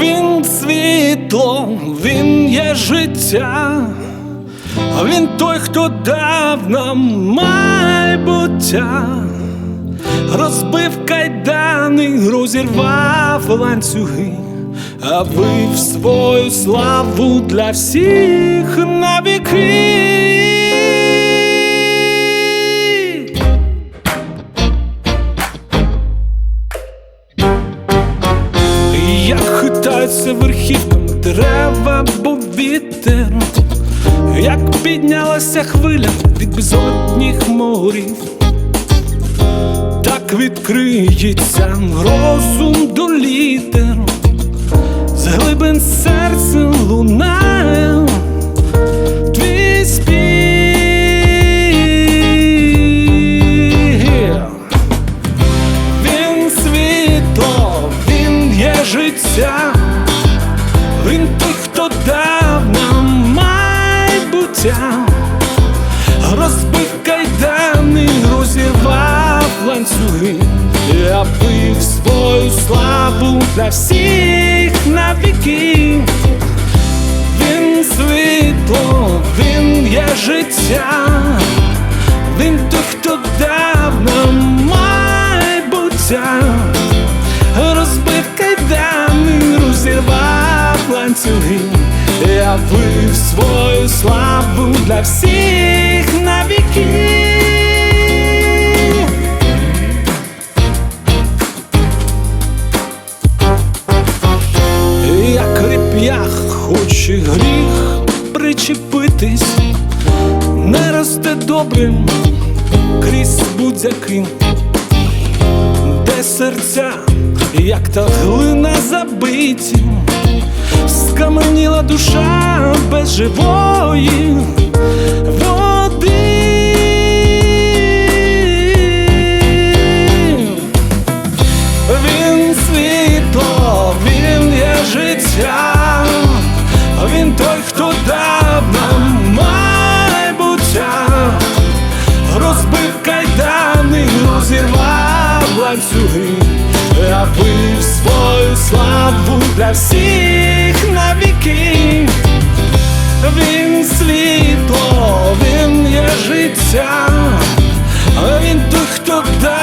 Він світло, він є життя, він той, хто дав нам майбуття, розбив кайдани, розірвав ланцюги, а вив свою славу для всіх навіки. Хитаються верхівками дерева, бо вітер, як піднялася хвиля від безодніх морів, так відкриється розум до літер, з глибин серця лунає він той, хто дав нам майбуття, розбив кайдани, розірвав ланцюги, я пив свою славу для всіх навіки. Він світло, він є життя, він той, хто дав нам майбуття, розбив кайдани, розірвав я вив свою славу для всіх навіки. Як реп'ях хоче гріх причепитись, не росте добрим крізь будь-яким, де серця, як та глина забиті, скаменіла душа без живої води. Він світло, він є життя, він той, хто дав нам майбуття, розбив кайдани, розірвав ланцюги, я свою славу для всіх той, хто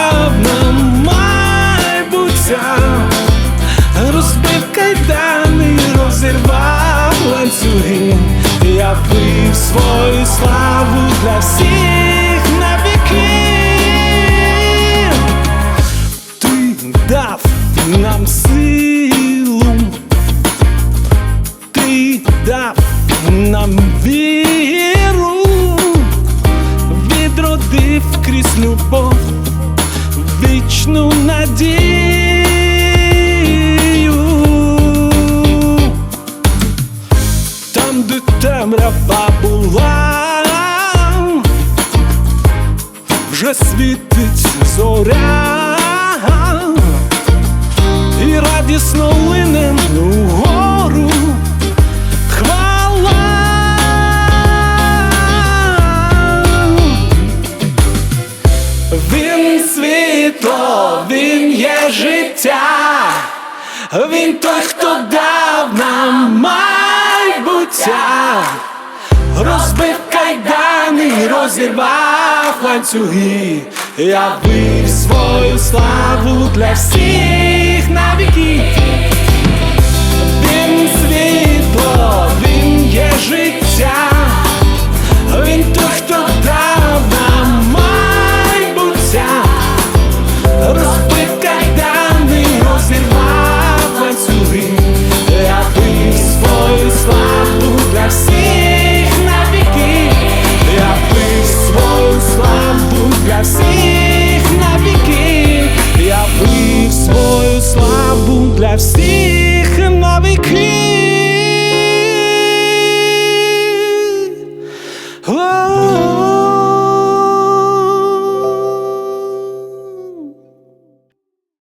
вже світить зоря. І радісно лине угору хвала. Він світло, він є життя, він той, хто дав нам майбуття, кайдани, розірвав ланцюги, я бив свою славу для всіх.